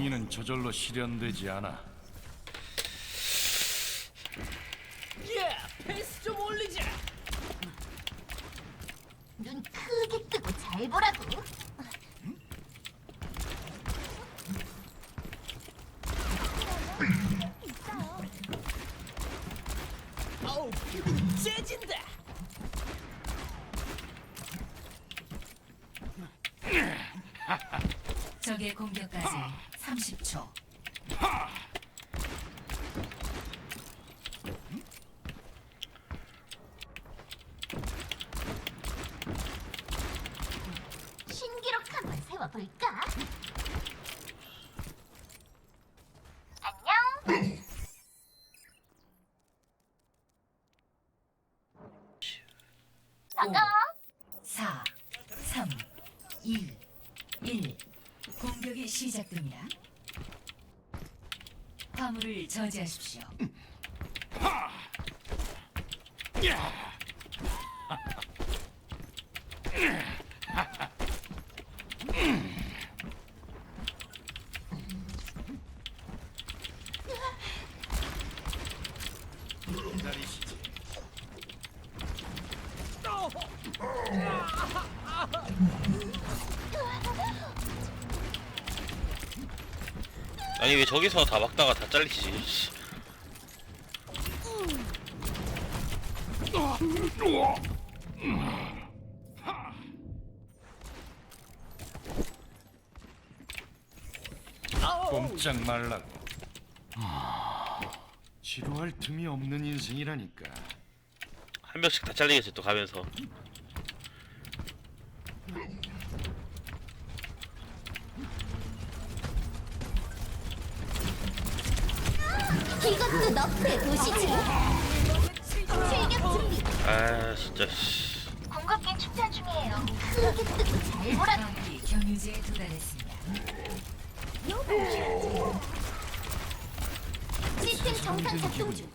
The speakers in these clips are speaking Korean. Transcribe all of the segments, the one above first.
정의는 저절로 실현되지 않아. 예, 페이스 좀 올리자. 눈 크게 뜨고 잘 보라고. 어우, 기분 째진다. 적의 공격까지 30초. 신기록 한번 세워볼까? 안녕. 반가워. 4, 3, 2, 1. 공격이 시작됩니다. 화물을 저지하십시오. 기다 저기서 다 막다가 다 잘리지 씨. 꼼짝 말라고. 지루할 틈이 없는 인생이라니까. 한 명씩 다 잘리겠지 또 가면서 이것도 너프의 도시지. 출격 준비. 아 진짜 씨. 공급기 충전 중이에요. 크게 뜨고 잘 보라고. 화물이 경유지에 도달했습니다. 시스템 정상 작동 중.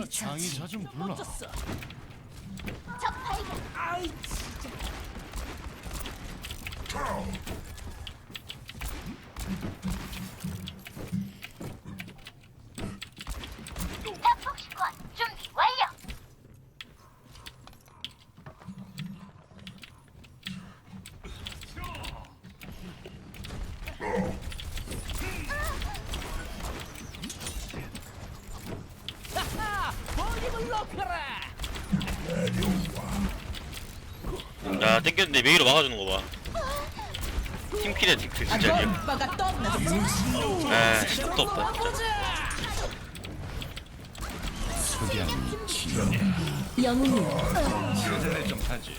장이. 자좀 불러. 적 발견. 아이, 진짜. 폭식권 준비 완료. 하하, 볼륨을 높여라. 야 땡겼는데 메이로 막아주는 거 봐 팀킬이야 팀킬 진짜 이게? 아 시도 없다 친다. 영웅님. 세대를 좀 하지.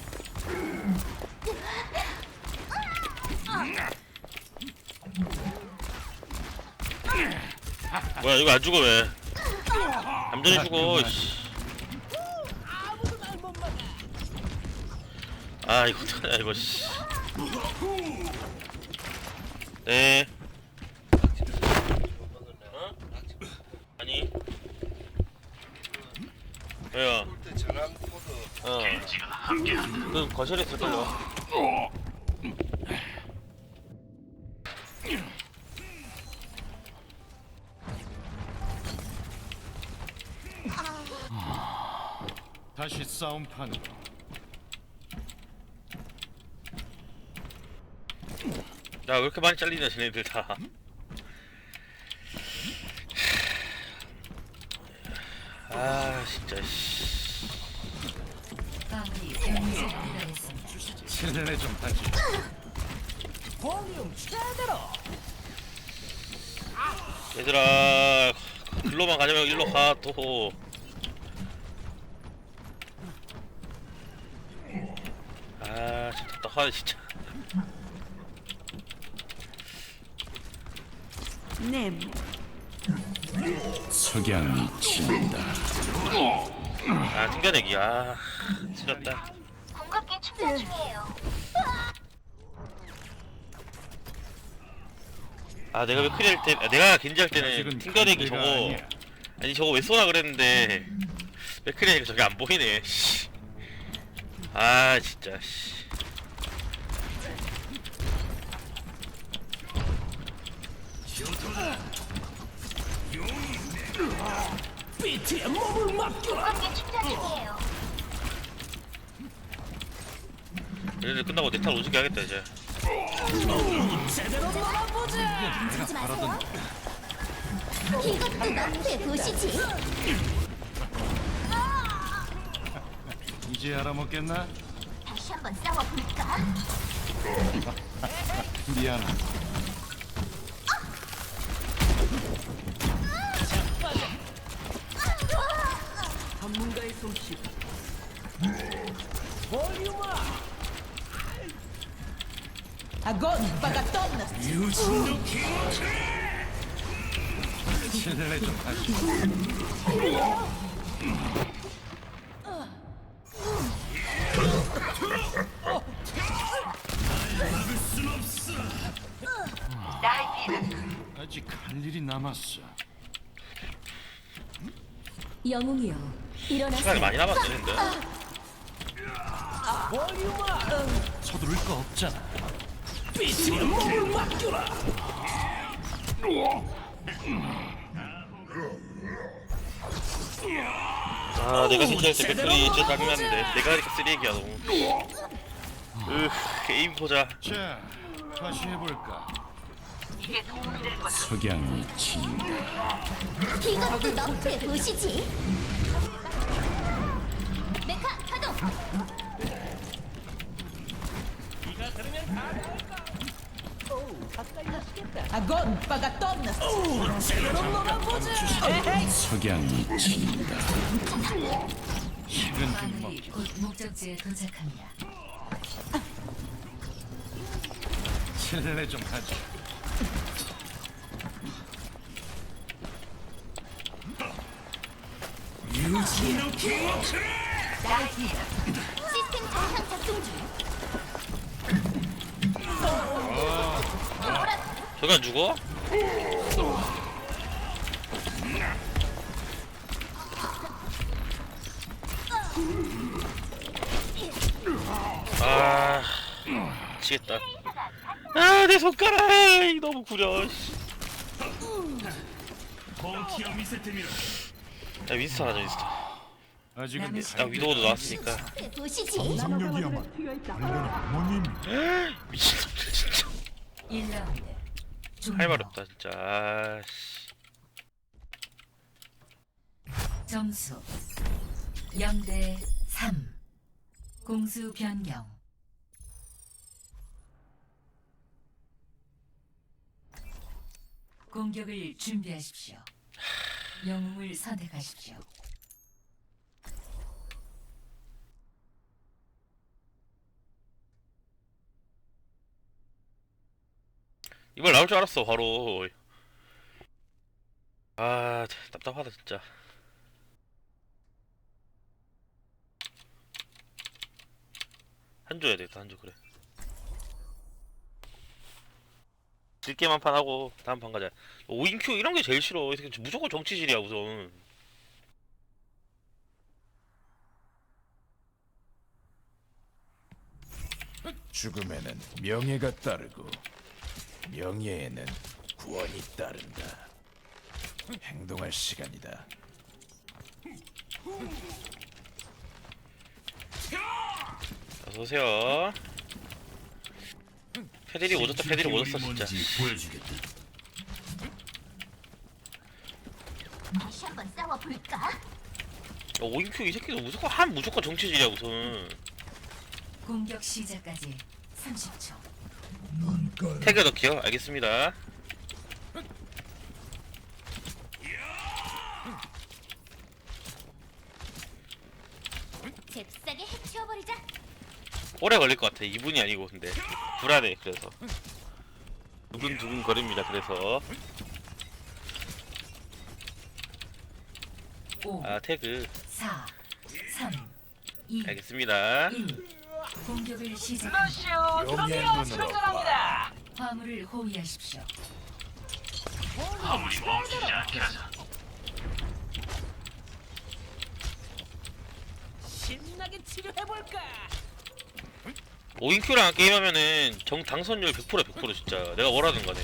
뭐야 이거 안 죽어 왜 암전해 죽어 씨. 아무도 날 못 막아. 아 이거 어떡하냐 이거 씨. 네 어? 아니 왜요? 어. 그 거실에 있을 걸요. 다시 싸움판으로. 야, 왜 이렇게 많이 잘리냐, 쟤네들 다. 아, 진짜, 씨. 세대를 좀 최대로. 얘들아, 글로만 가자면 일로 가, 또. 아, 진짜 답답하네, 진짜. 석양이 친다. 아 튕겨내기 아 틀렸다 공급기 충전 중이에요. 아 내가 왜 크리 할 때 아, 내가 겐지 할 때는 튕겨내기 저거 아니야. 아니 저거 왜 쏘나 그랬는데 맥크리 하니까 저게 안 보이네 씨. 아 진짜 씨. 비트에 몸을 맡겨라. 공급기 충전 중이에요. 얘네들 끝나고 내탈 오지게 하겠다 이제 제대로 놀아보자. 내가 바라던 이것도 너의 도시지. 이제 알아먹겠나? 다시 한번 싸워볼까? 미안하다. 전문가의 솜씨. 볼륨아. 좀 하지. 아직 할 일이 남았어. 영웅이여, 시간이 많이 남았는데. 서두를 거 없잖아. 비트에 몸을 맡겨라. 아 내가 겐지 할때 맥크리 진짜 짜증났는데 내가 하니까 쓰레기야 너무 으 게임 보자 자, 다시 해볼까? 석양이 진다. 이것도 너의 도시지. 메카 가동. 아건 바가 떴나. 제대로 놀아보자. 에헤이. 석양이 진다. 곧 목적지에 도착합니다. 실례 좀 하지. 시스템 정상 작동 중. 저기 안 죽어? 아 미치겠다. 아 내 손가락! 너무 구려 씨. 야 윈스턴 하자 윈스턴. 아직은 야 위도우도 나왔으니까. 도시지. 미친놈들 진짜. 1라운드 할 말 없다 진짜. 아씨. 점수. 0대 3 공수 변경. 공격을 준비하십시오. 영웅을 선택하십시오. 이걸 나올 줄 알았어 바로. 아 답답하다 진짜. 한조 해야 되겠다 한조 그래. 질게만 판 하고 다음 판 가자. 5인큐 이런 게 제일 싫어. 이 새끼 무조건 정치질이야 우선. 죽음에는 명예가 따르고 명예에는 구원이 따른다. 행동할 시간이다. 어서오세요 패들이 오졌다 패들이 오졌어 진짜 다시 한번 싸워볼까? 5인큐 이 새끼도 무조건 한 무조건 정치질이야 우선 공격 시작까지 30초. 태그 넣기요 알겠습니다 잽싸게 해치워버리자. 오래 걸릴 것 같아. 2분이 아니고 근데 불안해. 그래서 두근두근 거립니다. 그래서 5, 아 태그 4, 3, 2, 알겠습니다 1. 공격을 시작합니다. 용의 눈으로 봐. 화물을 호위하십시오. 신나게 치료해볼까? 5인큐랑 게임하면은 정 당선율 100%야 100% 진짜 내가 뭐라든 간에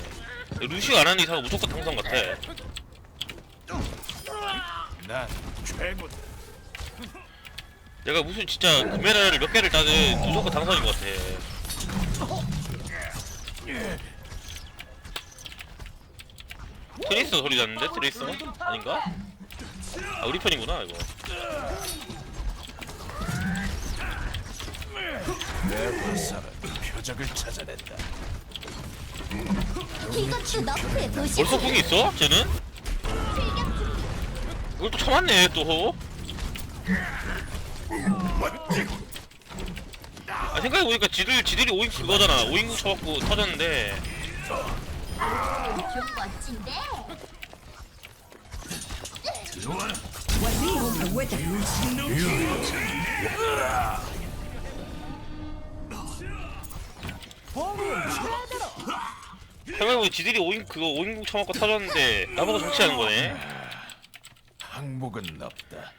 루시오 안 하는 이상은 무조건 당선 같아 난 최고다. 내가 무슨 진짜 금메달을 몇 개를 따든 무조건 당선인 것 같아 트레이서 소리 났는데 트레이서 아닌가? 아 우리 편이구나 이거 내 화살은 표적을 찾아낸다. 이것도 너프에 보시지. 벌써 궁이 있어? 쟤는? 이걸 또 참았네 또 아, 생각해보니까 지들, 지들이 5인 그거잖아 5인 쳐갖고 터졌는데. 생각해보니 지들이 5인 그거 5인국 쳐먹고 터졌는데 나보고 정치하는 거네 항복은 없다.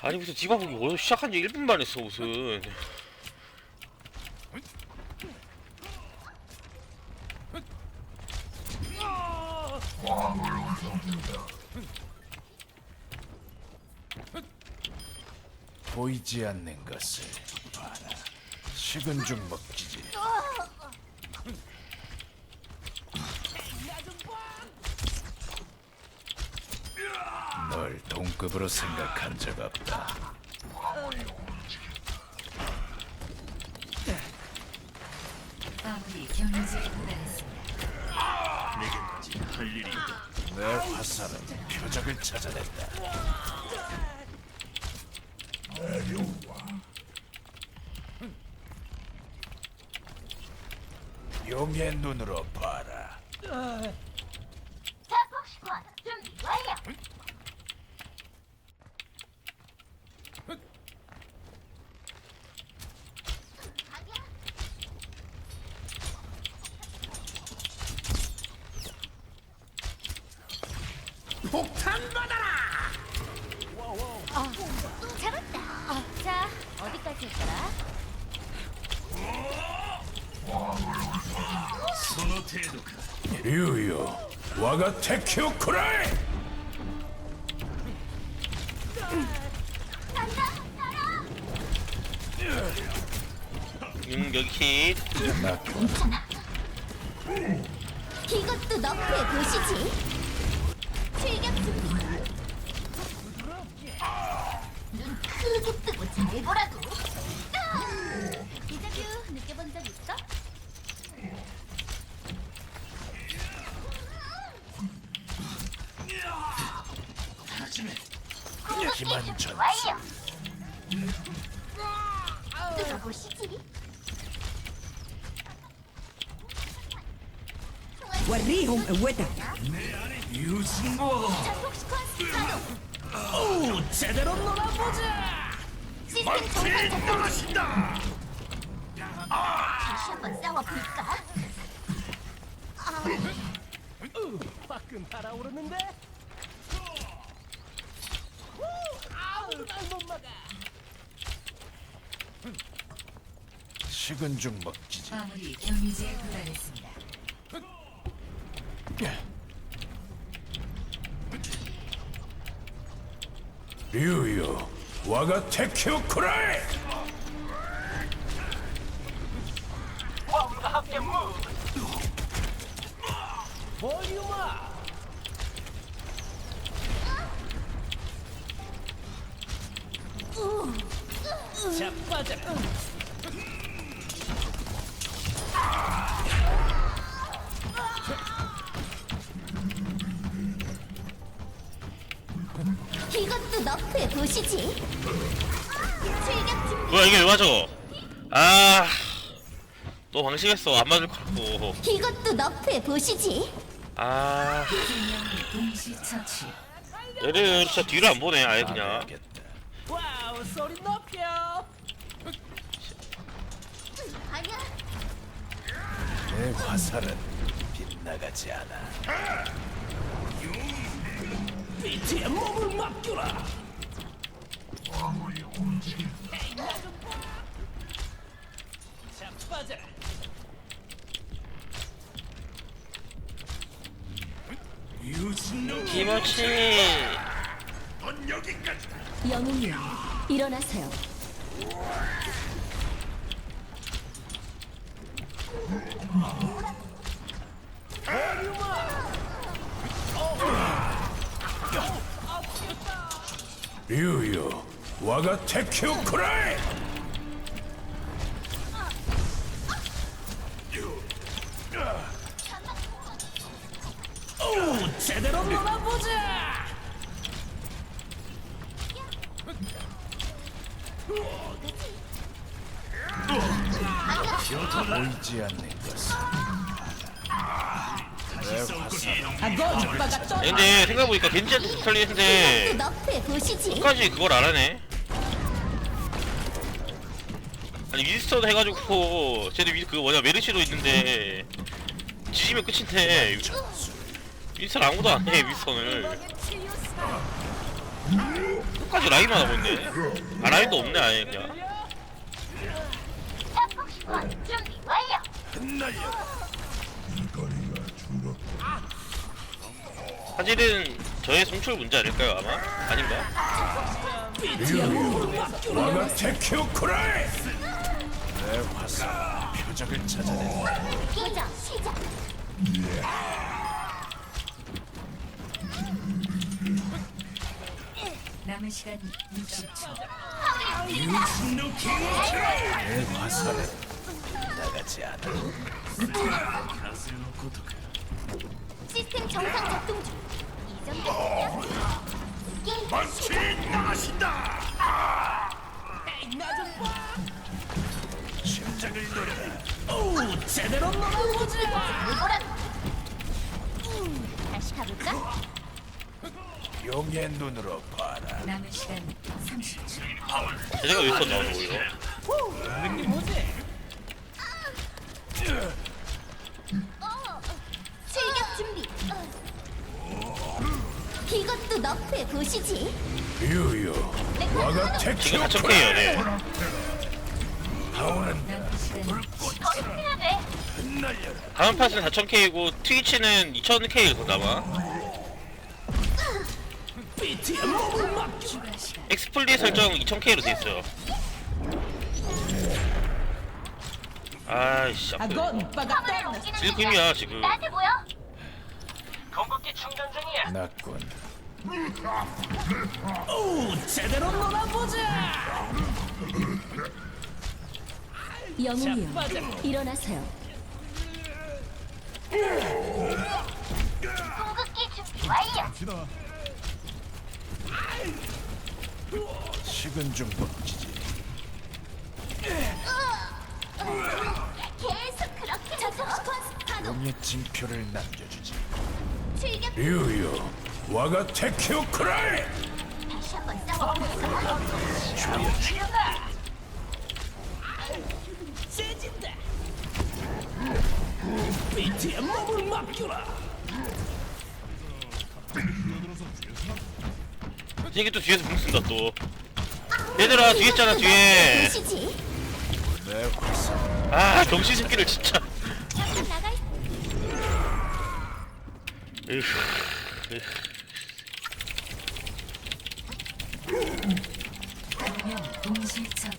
아니 무슨 디바보기 뭐 시작한 지 1분 만 했어 무슨 보이지 않는 것을 봐라. 식은 죽 먹기지. 널 동급으로 생각한 적 없다. 화물이 경유지에 도달했습니다. 내 화살은 표적을 찾아낸다. 용의 눈으로 봐라. 자폭 스쿼드 준비 완료. 어, 잡았다. 자, 어디까지 했더라? 유유, 와가 테큐 쿠라이. 음 여기 이것도 너프에 보시지. 출격 준비. 눈 크게 뜨고 잘 보라고. 이자뷰 느껴본 적 있어? 기만 준비 전 완료. 뚫어보시지. وريهم قوتك 자폭 스쿼드 가동. 제대로 놀아보자 시스템 정상 작동. 다시 한번 싸워볼까? 화끈 달아오르는데 식은 죽 먹기지. 화물이 경유지에 도달했습니다. 유유, 와가 테큐 쿠라이. 볼륨아 자 빠져 이것도 너프에 보시지. 출격 준비. 뭐야 이게 왜 맞아 아또 방심했어 안 맞을 거라고 이것도 너프에 보시지. 아 세명 동시 처치. 얘를 진짜 뒤를 안 보네 아예 그냥 소리 높여. 아니야. 내 화살은 빗나가지 않아. 비트의 몸을 맡겨라. 자빠져라 김어치 영웅이여, 일어나세요. 류유, 와가 테큐 쿠라이. 제대로 놀아보자 보이지 않는 것은 근데 생각해보니까 겐지한테 보시지. 끝까지 그걸 안 하네. 아니 윈스턴 해가지고 쟤네 윈 그거 뭐냐 메르시도 있는데 지시면 끝인데. 윈스턴 아무도 안해 윈스턴을. 끝까지 라인만 하고 있네. 아 라인도 없네 아예 그냥. 사실은 저의 송출 문제 아닐까요 아마? 아닌가? 류유, 와가 테큐 쿠라이. 내 화살 표적을. 기장 시작. 남은 시간 60초. 내 않아. 시스템 정상 작동 중. 이전 됐군요. 게임 시작. 심장을 노려라. 오 제대로 놀아보자 뭐라? 다시 가볼까? 용의 눈으로 봐라. 남은 시간 30초. 제가 윈스턴 나오는 거예요 느낌 뭐지? 너프에 보시지. 류유, 와가 테큐 지금 4,000K예요 쿠라이. 네. 흩날려라. 다음 팟은 4,000K이고 트위치는 2,000K일 거다 아마 비트의 몸을 맡겨 추가 시간. 엑스플리 설정 2000K로 돼 있어요. 아이씨, 아프. 아건 오빠가 화물을 떠 옮기는 질금이야 지금. 나한테 보여. 공급기 충전 중이야 났군. 오 제대로 놀아보자 영웅이여, 자빠져 일어나세요. 공급기 준비 완료. 식은 죽 먹지지. 계속 그렇게 저속 스쿼트 파도 용의 징표를 남겨주지. 출격 류유, 와가 테큐 쿠라이. 다시 한번 싸워볼까? 세진다 비트의 몸을 맡겨라 이게 또 뒤에서 붕 쓴다 또. 얘들아 뒤에 있잖아 뒤에. 보시지. 내 화살. 아 병신 새끼를 진짜. 잠깐 나가 있. 으흐, 으흐. 명 동시 처치.